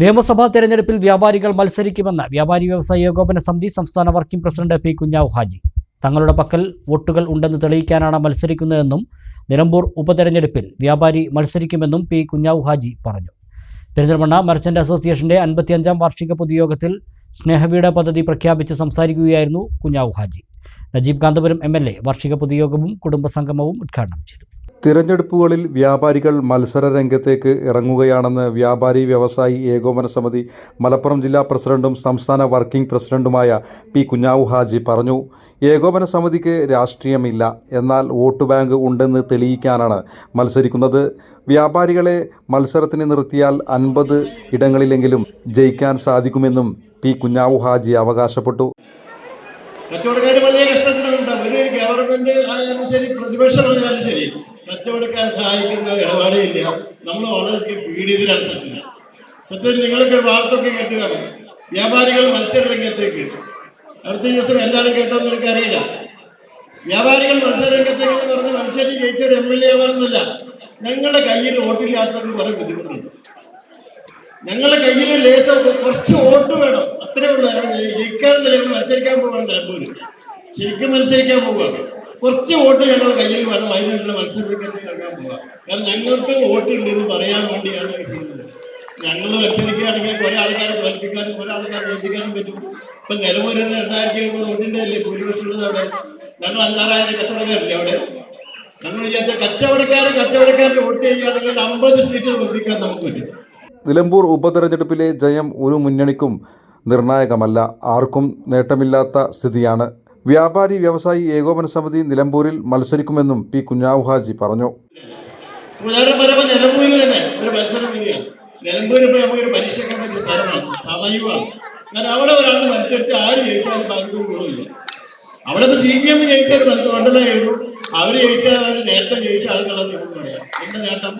നിയമസഭാ തെരഞ്ഞെടുപ്പിൽ വ്യാപാരികൾ മത്സരിക്കുമെന്ന് വ്യാപാരി വ്യവസായ ഏകോപന സമിതി സംസ്ഥാന working president P Kunhavu Haji. തങ്ങളുടെ പക്കൽ വോട്ടുകൾ ഉണ്ടെന്ന് തെളിയിക്കാനാണ് മത്സരിക്കുന്നതെന്നും നിലമ്പൂർ ഉപതെരഞ്ഞെടുപ്പിൽ വ്യാപാരി മത്സരിക്കുമെന്നും പി കുഞ്ഞാവ് ഹാജി പറഞ്ഞു. പെരിന്തൽമണ്ണ മർച്ചന്റ് അസോസിയേഷന്റെ അൻപത്തിയഞ്ചാം വാർഷിക പൊതുയോഗത്തിൽ സ്നേഹവീട പദ്ധതി പ്രഖ്യാപിച്ച് സംസാരിക്കുകയായിരുന്നു കുഞ്ഞാവ് ഹാജി. നജീബ് കാന്തപുരം എ വാർഷിക പൊതുയോഗവും കുടുംബസംഗമവും ഉദ്ഘാടനം ചെയ്തു. തിരഞ്ഞെടുപ്പുകളിൽ വ്യാപാരികൾ മത്സര രംഗത്തേക്ക് ഇറങ്ങുകയാണെന്ന് വ്യാപാരി വ്യവസായി ഏകോപന സമിതി മലപ്പുറം ജില്ലാ പ്രസിഡന്റും സംസ്ഥാന വർക്കിംഗ് പ്രസിഡന്റുമായ പി കുഞ്ഞാവു ഹാജി പറഞ്ഞു. ഏകോപന സമിതിക്ക് രാഷ്ട്രീയമില്ല. എന്നാൽ വോട്ട് ബാങ്ക് ഉണ്ടെന്ന് തെളിയിക്കാനാണ് മത്സരിക്കുന്നത്. വ്യാപാരികളെ മത്സരത്തിന് നിർത്തിയാൽ അൻപത് ഇടങ്ങളിലെങ്കിലും ജയിക്കാൻ സാധിക്കുമെന്നും പി കുഞ്ഞാവു ഹാജി അവകാശപ്പെട്ടു. കച്ചവടക്കാർ വലിയ കഷ്ടത്തിലുണ്ട്. വലിയ ഗവൺമെന്റ് ആയാലും ശരി പ്രതിപക്ഷമായാലും ശരി. കച്ചവടക്കാരെ സഹായിക്കുന്ന ഇടപാടേ ഇല്ല നമ്മൾ വളരെ പീഡിതരാണ് സത്യം. സത്യം നിങ്ങളൊക്കെ ഒരു കേട്ടുകയാണ് വ്യാപാരികൾ മത്സര രംഗത്തേക്ക് അടുത്ത ദിവസം എല്ലാവരും കേട്ടോന്ന് എനിക്കറിയില്ല. വ്യാപാരികൾ മത്സര രംഗത്തേക്ക് എന്ന് പറഞ്ഞ് മത്സരം ജയിച്ച ഒരു എം എൽ എ ആവാറൊന്നുമില്ല ഞങ്ങളുടെ കയ്യിൽ വോട്ടില്ലാത്തവർക്ക് കുറെ ബുദ്ധിമുട്ടുണ്ട്. ഞങ്ങളുടെ കയ്യിൽ ലേസർ കുറച്ച് വോട്ട് വേണം. അത്രേ ഉള്ളൂ ജയിക്കാൻ മത്സരിക്കാൻ പോവാണ് നിലമ്പൂര്. ശരിക്കും മത്സരിക്കാൻ പോവുകയാണ് കുറച്ച് വോട്ട് ഞങ്ങളുടെ കയ്യിൽ വേണം അതിനുള്ള മത്സരത്തിലേക്ക് പോകാം കാരണം ഞങ്ങൾക്ക് വോട്ട് ഉണ്ടെന്ന് പറയാൻ വേണ്ടിയാണ് ചെയ്യുന്നത്. ഞങ്ങൾ മത്സരിക്കുകയാണെങ്കിൽ കുറെ ആൾക്കാരെ തോൽപ്പിക്കാനും കുറെ ആൾക്കാരെ ജയിപ്പിക്കാനും പറ്റും. ഇപ്പം നിലമ്പൂരിൽ രണ്ടായിരത്തി എഴുപത് വോട്ടിന്റെ അല്ലേ ഭൂരിപക്ഷം അവിടെ? ഞങ്ങൾ അഞ്ചാറായിരം കച്ചവടക്കാരില്ലേ അവിടെ? ഞങ്ങൾ വിചാരിച്ച കച്ചവടക്കാരെ കച്ചവടക്കാരുടെ വോട്ട് ചെയ്യുകയാണെങ്കിൽ അമ്പത് സീറ്റ് തോൽപ്പിക്കാൻ നമുക്ക് പറ്റും. നിലമ്പൂർ ഉപതെരഞ്ഞെടുപ്പിലെ ജയം ഒരു മുന്നണിക്കും നിർണായകമല്ല. ആർക്കും നേട്ടമില്ലാത്ത സ്ഥിതിയാണ് വ്യാപാരി വ്യവസായി ഏകോപന സമിതി നിലമ്പൂരിൽ മത്സരിക്കുമെന്നും പി കുഞ്ഞാവു ഹാജി പറഞ്ഞു. അവിടെ ഒരാൾ മത്സരിച്ച് ആര് ജയിച്ചാലും ബാക്കി അവിടെ ഇപ്പോൾ സി പി എം ജയിച്ചാൽ മത്സരം മണ്ഡലമായിരുന്നു അവർ ജയിച്ചാൽ അവർ നേരത്തെ ജയിച്ച ആളുകളെന്ന് നമുക്ക് പറയാം. എന്റെ നേട്ടം?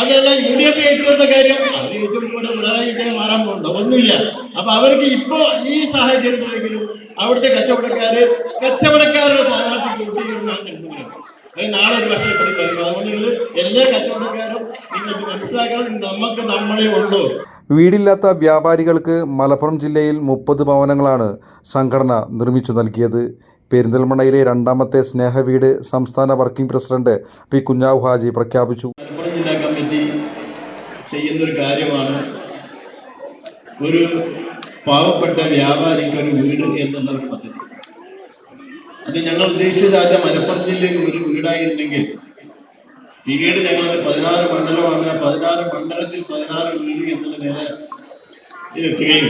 അതല്ല യു ഡി എഫ് ജയിച്ചിരുന്ന കാര്യം? അവർ ജയിച്ചുകൊണ്ട് പിണറായി വിജയൻ മാറാൻ പോകുന്നുണ്ടോ. ഒന്നുമില്ല. അപ്പൊ അവർക്ക് ഇപ്പോ ഈ സാഹചര്യത്തിലെങ്കിലും അവിടുത്തെ കച്ചവടക്കാര് കച്ചവടക്കാരുടെ സ്ഥാനാർത്ഥി വോട്ടിടുന്നതാണ് നിൽക്കുന്നത് അത് നാളെ ഒരു വർഷം ഇപ്പടി പറയും അതുകൊണ്ട് നിങ്ങൾ എല്ലാ കച്ചവടക്കാരും നിങ്ങൾക്ക് മനസ്സിലാക്കണം. നമുക്ക് നമ്മളെ ഉള്ളൂ. വീടില്ലാത്ത വ്യാപാരികൾക്ക് മലപ്പുറം ജില്ലയിൽ മുപ്പത് ഭവനങ്ങളാണ് സംഘടന നിർമ്മിച്ചു നൽകിയത്. പെരിന്തൽമണ്ണയിലെ രണ്ടാമത്തെ സ്നേഹവീട് സംസ്ഥാന working president P. Kunhavu Haji പ്രഖ്യാപിച്ചു. മലപ്പുറം ജില്ലാ കമ്മിറ്റി ചെയ്യുന്നൊരു കാര്യമാണ്. ഒരു പാവപ്പെട്ട വ്യാപാരിക്ക് ഒരു വീട് എന്നുള്ളൊരു പദ്ധതി. അത് ഞങ്ങൾ ഉദ്ദേശിച്ചത് ആദ്യം മലപ്പുറം ജില്ലയിൽ ഒരു വീടായിരുന്നെങ്കിൽ പിന്നീട് ഞങ്ങൾ പതിനാറ് മണ്ഡലമാണ്. പതിനാറ് മണ്ഡലത്തിൽ പതിനാറ് വീട് എന്നുള്ള നില എത്തുകയും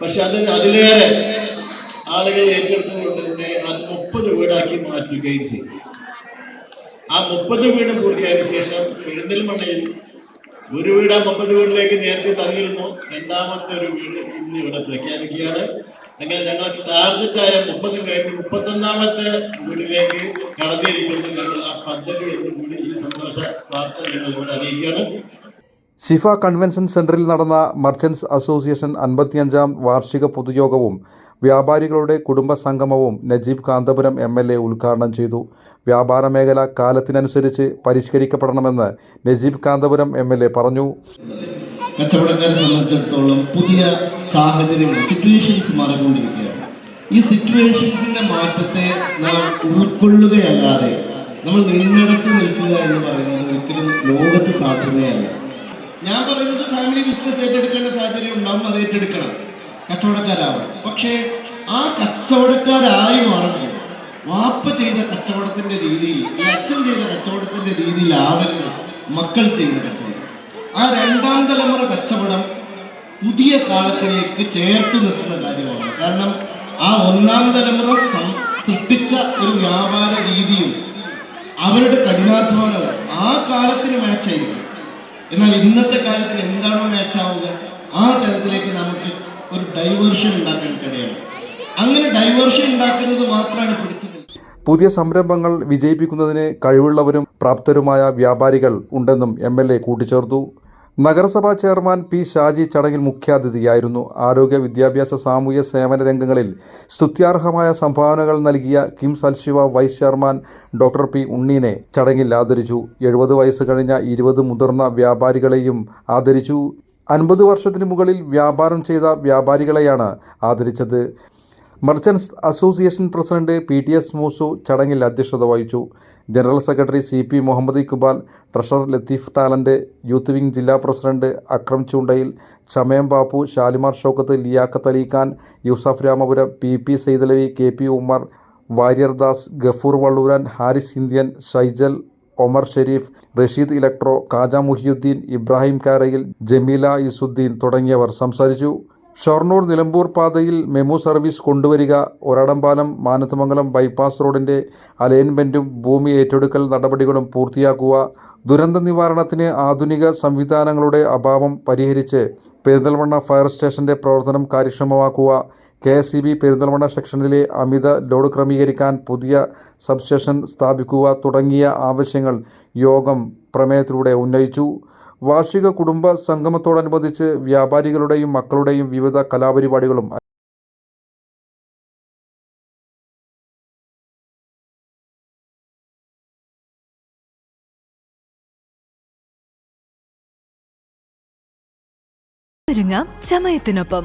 പക്ഷെ അതിന് അതിലേറെ ആളുകൾ ഏറ്റെടുത്തുകൊണ്ട് തന്നെ അത് മുപ്പത് വീടാക്കി മാറ്റുകയും ചെയ്തു. ആ മുപ്പത് വീട് പൂർത്തിയായതിനു ശേഷം പെരിന്തൽമണ്ണയിൽ ഒരു വീട് ആ മുപ്പത് വീടിലേക്ക് നേരത്തെ തന്നിരുന്നു. രണ്ടാമത്തെ ഒരു വീട് ഇന്ന് ഇവിടെ പ്രഖ്യാപിക്കുകയാണ്. അങ്ങനെ ഞങ്ങൾ ടാർഗറ്റായ മുപ്പത് കഴിഞ്ഞ് മുപ്പത്തൊന്നാമത്തെ വീടിലേക്ക് കടന്നിരിക്കുന്നു ഞങ്ങൾ ആ പദ്ധതി എന്ന് കൂടി ഈ സന്തോഷ വാർത്ത ഞങ്ങൾ ഇവിടെ അറിയിക്കുകയാണ്. ഷിഫ കൺവെൻഷൻ സെന്ററിൽ നടന്ന മർച്ചൻസ് അസോസിയേഷൻ അൻപത്തിയഞ്ചാം വാർഷിക പൊതുയോഗവും വ്യാപാരികളുടെ കുടുംബ സംഗമവും Najeeb Kanthapuram M L A ഉദ്ഘാടനം ചെയ്തു. വ്യാപാര മേഖല കാലത്തിനനുസരിച്ച് പരിഷ്കരിക്കപ്പെടണമെന്ന് Najeeb Kanthapuram M L A പറഞ്ഞു. കച്ചവടക്കാരെ സംബന്ധിച്ചിടത്തോളം പുതിയ സാഹചര്യങ്ങൾ സിറ്റുവേഷൻസ് മാറിക്കൊണ്ടിരിക്കുകയാണ്. ഈ സിറ്റുവേഷൻസിന്റെ മാറ്റത്തെ നാം ഉൾക്കൊള്ളുകയല്ലാതെ നമ്മൾ നിന്നിടത്ത് നിൽക്കുക എന്ന് പറയുന്നത് ഒരിക്കലും ലോകത്ത് സാധ്യമയല്ല. ഞാൻ പറയുന്നത് ഫാമിലി ബിസിനസ് ഏറ്റെടുക്കേണ്ട സാഹചര്യം ഉണ്ടാവും അത് ഏറ്റെടുക്കണം. കച്ചവടക്കാരാവണം. പക്ഷേ ആ കച്ചവടക്കാരായി മാറുമ്പോൾ വാപ്പ ചെയ്ത കച്ചവടത്തിന്റെ രീതിയിൽ അച്ഛൻ ചെയ്ത കച്ചവടത്തിന്റെ രീതിയിലാവരുത് മക്കൾ ചെയ്ത കച്ചവടം. ആ രണ്ടാം തലമുറ കച്ചവടം പുതിയ കാലത്തിലേക്ക് ചേർത്ത് നിർത്തുന്ന കാര്യമാണ്. കാരണം ആ ഒന്നാം തലമുറ സൃഷ്ടിച്ച ഒരു വ്യാപാര രീതിയും അവരുടെ കഠിനാധ്വാനവും ആ കാലത്തിന് മാച്ചായിരിക്കും എന്നാൽ ഇന്നത്തെ കാലത്തിൽ എന്താണോ മാച്ചാവുക ആ തരത്തിലേക്ക് നമുക്ക് ഒരു ഡൈവേർഷൻ ഉണ്ടാക്കാൻ അങ്ങനെ ഡൈവേർഷൻ ഉണ്ടാക്കുന്നത് മാത്രമാണ് പിടിച്ചത്. പുതിയ സംരംഭങ്ങൾ വിജയിപ്പിക്കുന്നതിന് കഴിവുള്ളവരും പ്രാപ്തരുമായ വ്യാപാരികൾ ഉണ്ടെന്നും എം എൽ എ കൂട്ടിച്ചേർത്തു. നഗരസഭാ ചെയർമാൻ പി ഷാജി ചടങ്ങിൽ മുഖ്യാതിഥിയായിരുന്നു. ആരോഗ്യ വിദ്യാഭ്യാസ സാമൂഹ്യ സേവന രംഗങ്ങളിൽ സ്തുത്യാർഹമായ സംഭാവനകൾ നൽകിയ KIMS Alshifa vice chairman doctor P. ഉണ്ണീനെ ചടങ്ങിൽ ആദരിച്ചു. എഴുപത് വയസ്സ് കഴിഞ്ഞ ഇരുപത് മുതിർന്ന വ്യാപാരികളെയും ആദരിച്ചു. അൻപത് വർഷത്തിന് മുകളിൽ വ്യാപാരം ചെയ്ത വ്യാപാരികളെയാണ് ആദരിച്ചത്. Merchants association president P T S Moosu ചടങ്ങിൽ അധ്യക്ഷത വഹിച്ചു. General secretary C P Muhammad Iqbal treasurer Latheef talent youth wing ജില്ലാ president Akram Choondayil Chamayam Bappu Shalimar Shoukath Liyaqat Ali Khan Yusuf Ramapuram P P Saidalavi K P Ummer Warrier Das Gafoor Valluran Haris Indian Shaijal Omar Sherif Rasheed electro Kaja Muhiyuddin Ibrahim Karayil Jameela Yusuddin തുടങ്ങിയവർ സംസാരിച്ചു. ഷൊർണൂർ നിലമ്പൂർ പാതയിൽ MEMU service കൊണ്ടുവരിക Oradampalam Manathamangalam bypass റോഡിന്റെ അലൈൻമെന്റും ഭൂമി ഏറ്റെടുക്കൽ നടപടികളും പൂർത്തിയാക്കുക ദുരന്ത നിവാരണത്തിന് ആധുനിക സംവിധാനങ്ങളുടെ അഭാവം പരിഹരിച്ച് പെരിന്തൽമണ്ണ ഫയർ സ്റ്റേഷന്റെ പ്രവർത്തനം കാര്യക്ഷമമാക്കുക K S E B Perinthalmanna സെക്ഷനിലെ അമിത ലോഡ് ക്രമീകരിക്കാൻ പുതിയ സബ്സ്റ്റേഷൻ സ്ഥാപിക്കുക തുടങ്ങിയ ആവശ്യങ്ങൾ യോഗം പ്രമേയത്തിലൂടെ ഉന്നയിച്ചു. വാർഷിക കുടുംബ സംഗമത്തോടനുബന്ധിച്ച് വ്യാപാരികളുടെയും മക്കളുടെയും വിവിധ കലാപരിപാടികളും ചമയത്തിനൊപ്പം